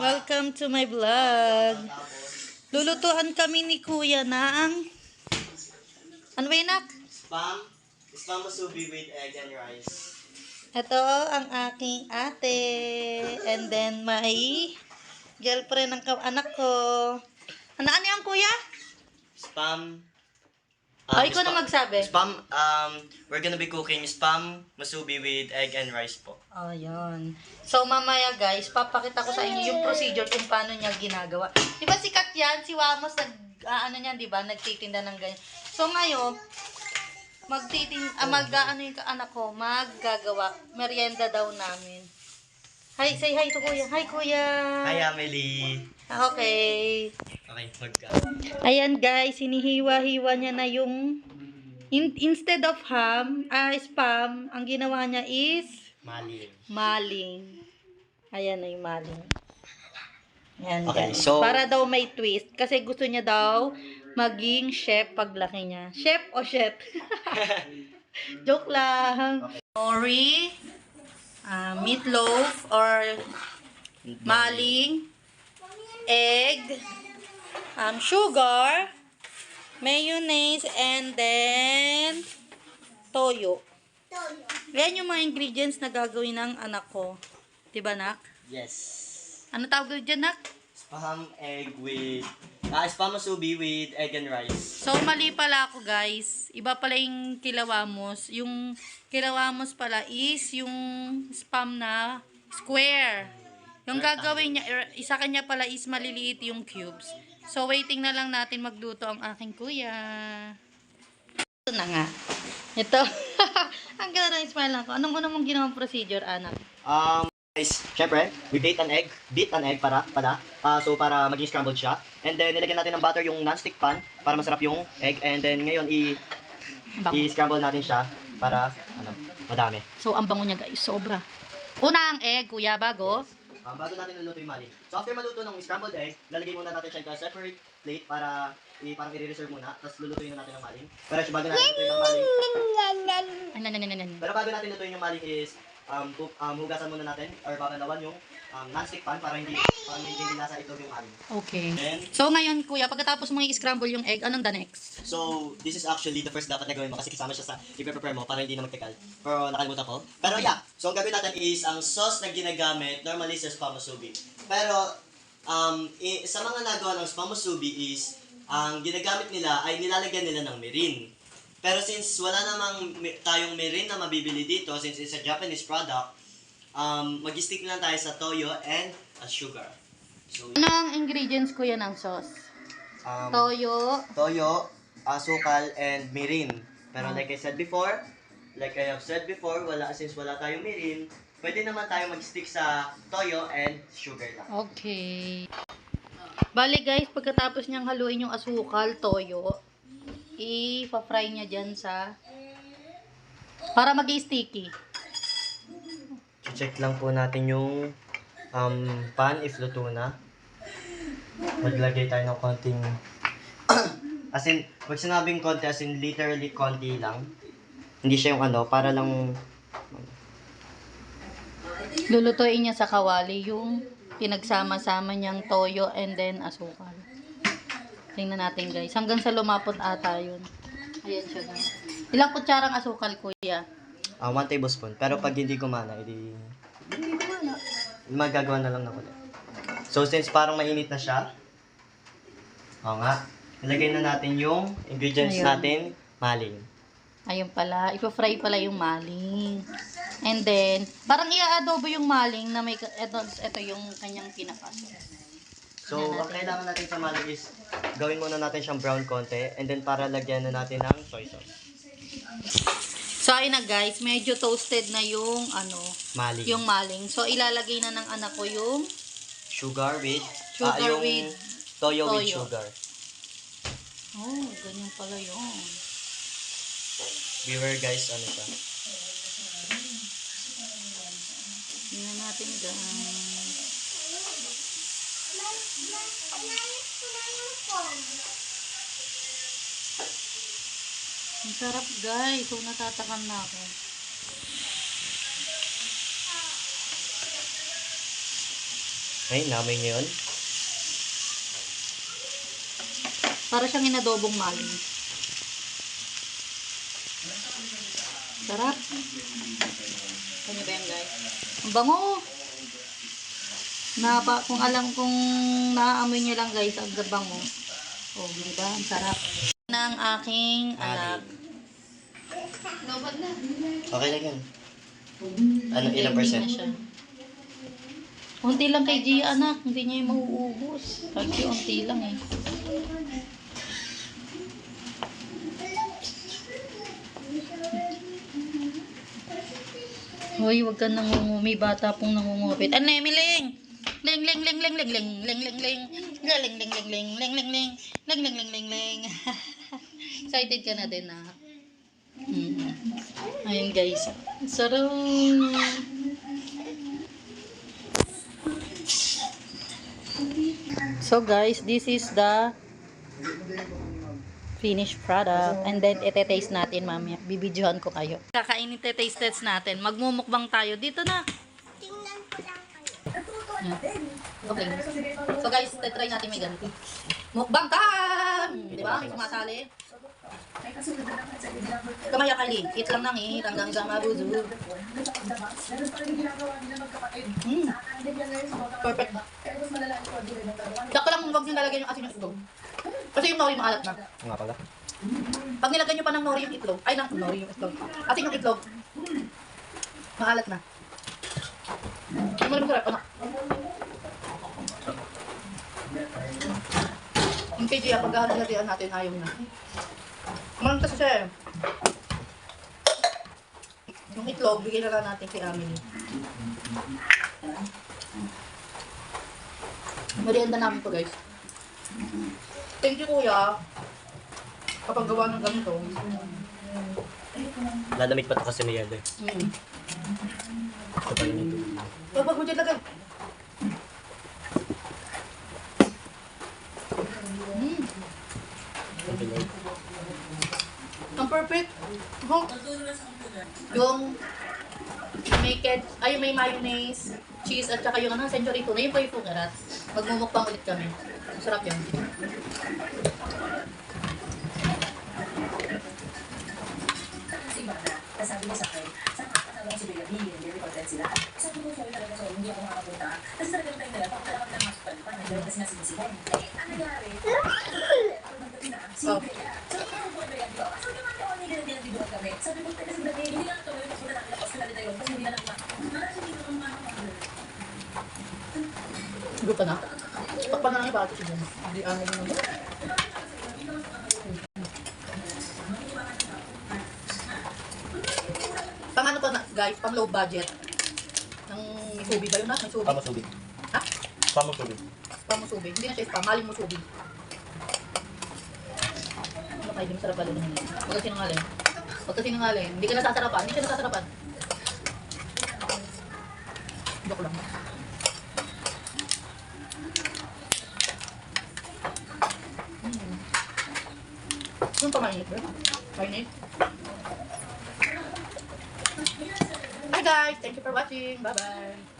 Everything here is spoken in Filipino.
Welcome to my vlog. Lulutuan kami ni Kuya ng... Ano ba yun? Spam. Spam musubi with egg and rice. Ito ang aking ate. And then my girlfriend ng anak ko. Ano, ano yan, Kuya? Spam. Oh, ikaw na magsabi. Spam, um, we're gonna be cooking spam musubi with egg and rice po. Oh, yun. So, mamaya guys, papakita ko sa inyo yung procedure kung paano niya ginagawa. Di ba sikat yan? Si Wamos nag, ah, ano yan, di ba? Nagtitinda ng ganyan. So, ngayon, magtitin, ah, mag, ah, ano yung anak ko, maggagawa. Merienda daw namin. Hi, say hi to kuya. Hi, kuya. Hi, Amelie. Okay. Okay, mag... Ayan guys, hinihiwa-hiwa niya na yung in- instead of ham, ah, spam, ang ginawa niya is Maling. maling. Ayan na yung maling. Ayan Okay, guys. so- Para daw may twist. Kasi gusto niya daw maging chef paglaki niya. Chef o chef? Joke lang. Nori, ah, meatloaf, or maling, egg, um, sugar, mayonnaise, and then toyo. Yan yung mga ingredients na gagawin ng anak ko. Diba, nak? Yes. Ano tawag dyan, nak? Spam egg with... Ah, spam musubi with egg and rice. So, mali pala ako, guys. Iba pala yung kilawamos. Yung kilawamos pala is yung spam na square. Yung gagawin niya, er, isa kanya pala is maliliit yung cubes. So, waiting na lang natin magluto ang aking kuya. Ito na nga. Ito. ang ganda ng smile ako. Anong una mong ginawang procedure, anak? Um, guys, syempre, we beat an egg. Beat an egg para, para. Ah, so, para maging scrambled siya. And then, nilagyan natin ng butter yung non-stick pan para masarap yung egg. And then, ngayon, i- i-scramble natin siya para, ano, madami. So, ang bango niya, guys. Sobra. Una ang egg, kuya, bago. Um, bago natin luluto yung mali. So after maluto ng scrambled egg, lalagay muna natin siya sa separate plate para i parang i-reserve muna. Tapos lulutuin na natin ng maling. Pero bago natin lutuin ng maling. Pero bago natin lutuin yung maling is um, um hugasan muna natin or babalawan yung um, non-stick pan para hindi para hindi, nasa ito yung maling. Okay. Then, So ngayon kuya, pagkatapos mo i-scramble yung egg, anong the next? so this is actually the first dapat na gawin mo kasi kasama siya sa i-prepare mo para hindi na magtagal. Pero nakalimutan ko. Pero yeah, so ang gagawin natin is ang sauce na ginagamit normally sa spam musubi. Pero um, i- sa mga nagawa ng spam musubi is ang ginagamit nila ay nilalagyan nila ng mirin. Pero since wala namang tayong mirin na mabibili dito, since it's a Japanese product, um, mag-stick lang tayo sa toyo and uh, sugar. So, Ano ang ingredients kuya ng sauce? um, Toyo, toyo, asukal, and mirin. Pero like I said before, like I have said before, wala since wala tayong mirin, pwede naman tayo mag-stick sa toyo and sugar lang. Okay. Bale guys, pagkatapos niyang haluin yung asukal, toyo, i-fry niya dyan sa para mag sticky Check lang po natin yung um, pan if luto na. Maglagay tayo ng konting as in, pag sinabing konti, as in literally konti lang. Hindi siya yung ano, para lang Lulutuin niya sa kawali yung pinagsama-sama niyang toyo and then asukal. Tingnan natin guys. Hanggang sa lumapot ata yun. Ayan siya guys. Ilang kutsarang asukal kuya? Uh, one tablespoon. Pero pag hindi gumana, edi Hindi ko wala. magagawa na lang na ulit. So, since parang mainit na siya, oo nga, ilagay na natin yung ingredients Ayun. natin, maling. Ayun pala. Ipa-fry pala yung maling. And then, parang i-adobo yung maling na may, ito, ito yung kanyang pinapasok. So, ang natin. kailangan natin sa maling is, gawin muna natin siyang brown konti, and then para lagyan na natin ng soy sauce. So, ayun na guys. Medyo toasted na yung, ano, Maling. yung maling. So, ilalagay na ng anak ko yung sugar with, Sugar ah, yung with toyo, with toyo. sugar. Oh, ganyan pala yun. Beware guys, ano siya. Tingnan natin guys. Ang sarap guys. So natatakan na ako. Ay, namin niyo yun. Para siyang inadobong maling. Sarap. Kanya ba yan guys? Ang bango. Napa, kung alam kung naaamoy niya lang guys, ang gabango. Oh, diba? Ang sarap ng aking anak. Okay lang yan. Ano, ilang percent? Na siya. Unti lang kay Gia anak, hindi niya yung mauubos. Kasi unti lang eh. Hoy, wag ka nangungumi. Bata pong nangungupit. Ano, Emiling? Ling, ling, ling, ling, ling, ling, ling, ling, ling. Ling, ling, ling, ling, ling, ling, ling, ling. Ling, ling, ling, ling, ling. Excited ka na din, ah. Mm. Ayun, guys. Sarap. So guys, this is the finished product. And then, ite-taste natin mamaya. Bibidyohan ko kayo. Kakainin taste test natin. Magmumukbang tayo. Dito na. Tingnan ko lang kayo. Okay. So guys, try natin may ganito. Mukbang time! Di ba? Sumasali. Kamaya kali. Eat lang nang eh. Hanggang sa mabuzo. Mm. Perfect. Yak lang huwag nyo lalagyan yung asin yung itlog. Kasi yung nori maalat na. Nga pala. Pag nilagyan nyo pa ng nori yung itlog, ay ng nori yung itlog. Asin yung itlog, maalat na. Hindi mo masarap, anak. Yung kay Gia, pag hati-hatian natin, ayaw na. Kumalang kasi siya eh. Yung itlog, bigyan na lang natin kay Amelie. Merienda namin to guys. Thank you kuya. Kapag gawa ng ganito. Lalamig pa to kasi ni Yado. Mm. Ito pa yun ito. Kapag mo dyan lagay. Mm. Ang perfect. Oh. Yung may ket, ay may mayonnaise, cheese, at saka yung ano, century tuna. Yung yung fugarat. Magmumukbang ulit kami. Masarap yan. si Mana, kasabi niya sa akin, saan ka kasama ko si Bea B, hindi recorded sila. Sabi ko, sorry talaga, sorry, hindi ako makapunta. Tapos talagang tayo nila, pag kailangan kasi nga. Eh, ang nangyari, pagdating na, si Oh. Sabi ko, taga sandali, hindi lang tuloy, tapos wala namin, tapos sandali tayo, tapos hindi na lang ma. Parang hindi na lang ma. Pa na? Takpa na lang yung bato siya. Hindi ano yung naman. Pang ano ko na, guys, pang low budget. Ng subi ba yun na? May subi. Pang subi. Ha? Pang subi. Pang subi. Hindi na siya spam, maling mo subi. Ano kayo, masarap pala na yun. Huwag kasi nangalan. Huwag kasi sinungaling. Hindi ka nasasarapan. Hindi ka nasasarapan. Joke lang. Mm. Yung pamainit ba? Mainit? Hi guys! Thank you for watching. Bye-bye!